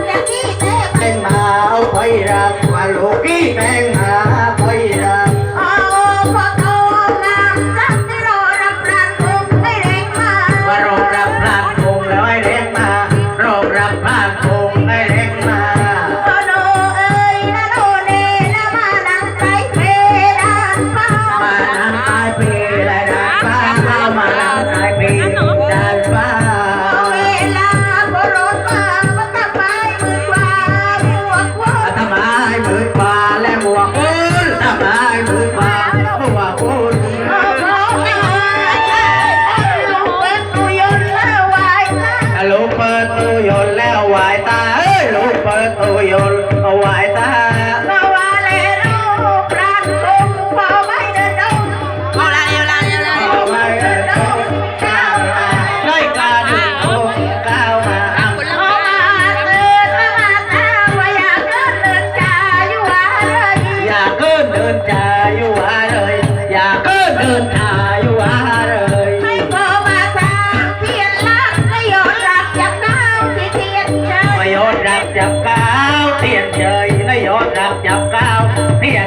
แ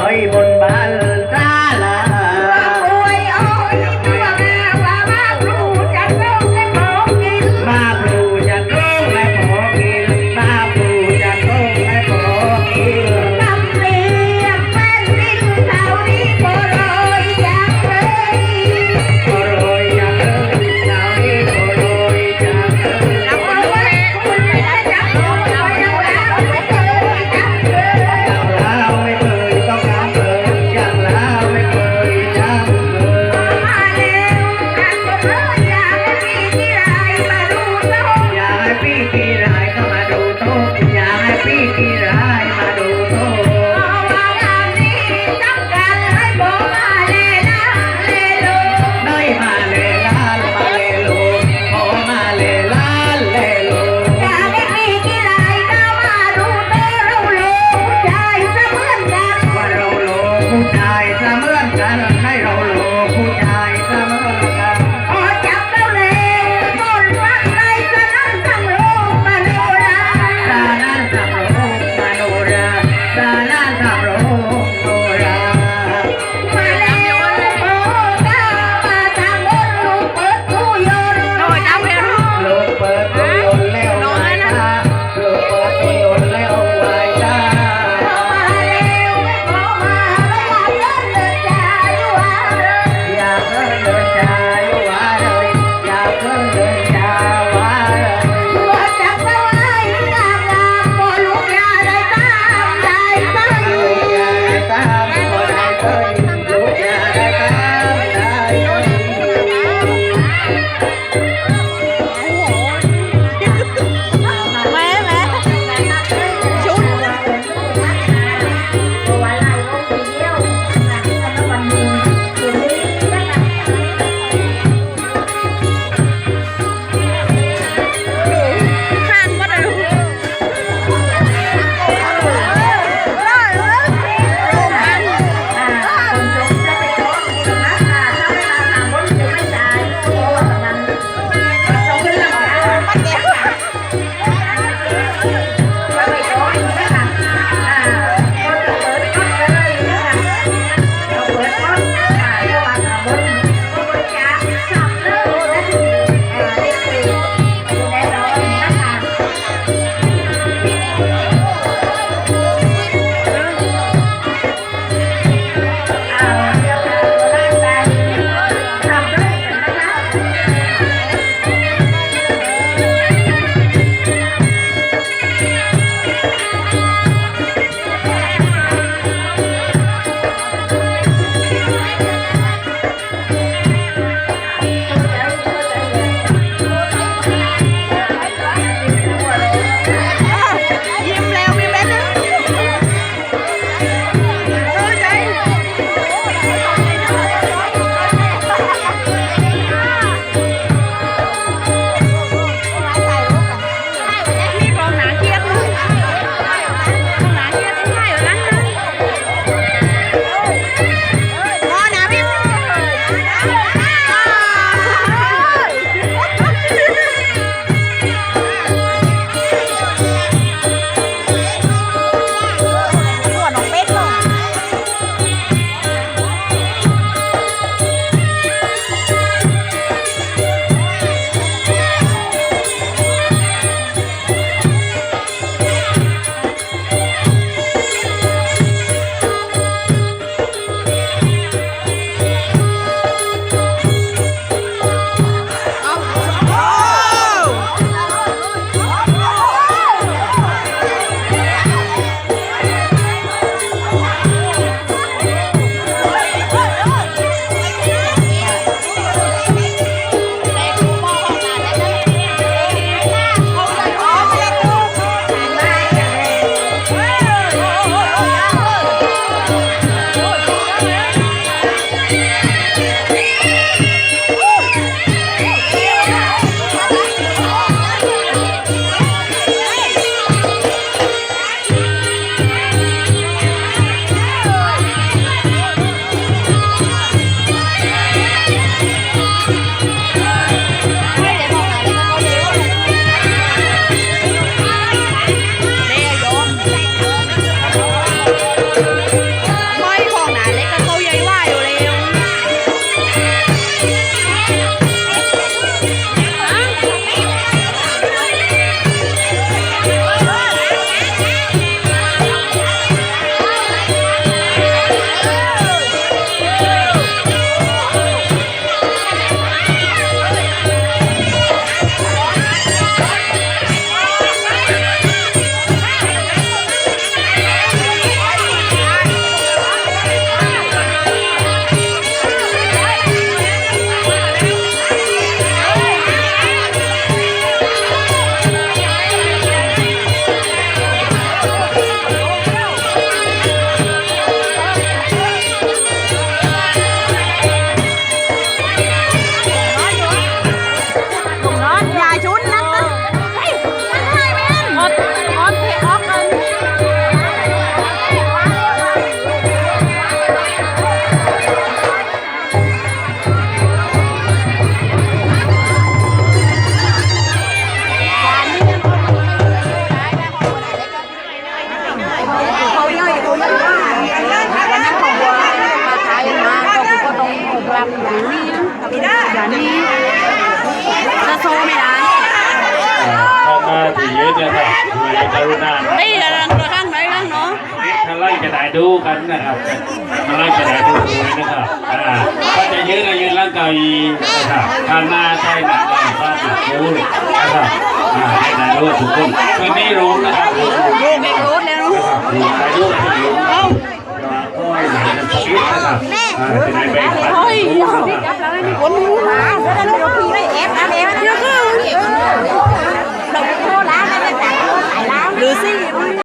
คอยบนบ้าน ยอะนะครับช่วยกรุณาไอ้รังตัวข้างไหนข้างเนาะถ้าไล่จะได้ดูกันนะครับถ้าไล่จะได้ดูด้วยนะครับอ่าก็จะยืนยืนร่างกายนะครับข้างหน้าใช่หนักเลยก็ติดคิ้นะครับอ่าให้ได้ดูทุกคนคืนนี้รู้นะครับรู้ลูกเด็กรู้แล้วนะครับรู้ใครรู้ใครรู้ก็ค่อยหลังกันสักนิดนะครับอ่าจะได้ไปฝันเฮ้ยรู้นะครับคนรู้มาแล้วเราพี่ไม่เอฟอะไรนะเดี๋ยวคือเราโทรร้น นั่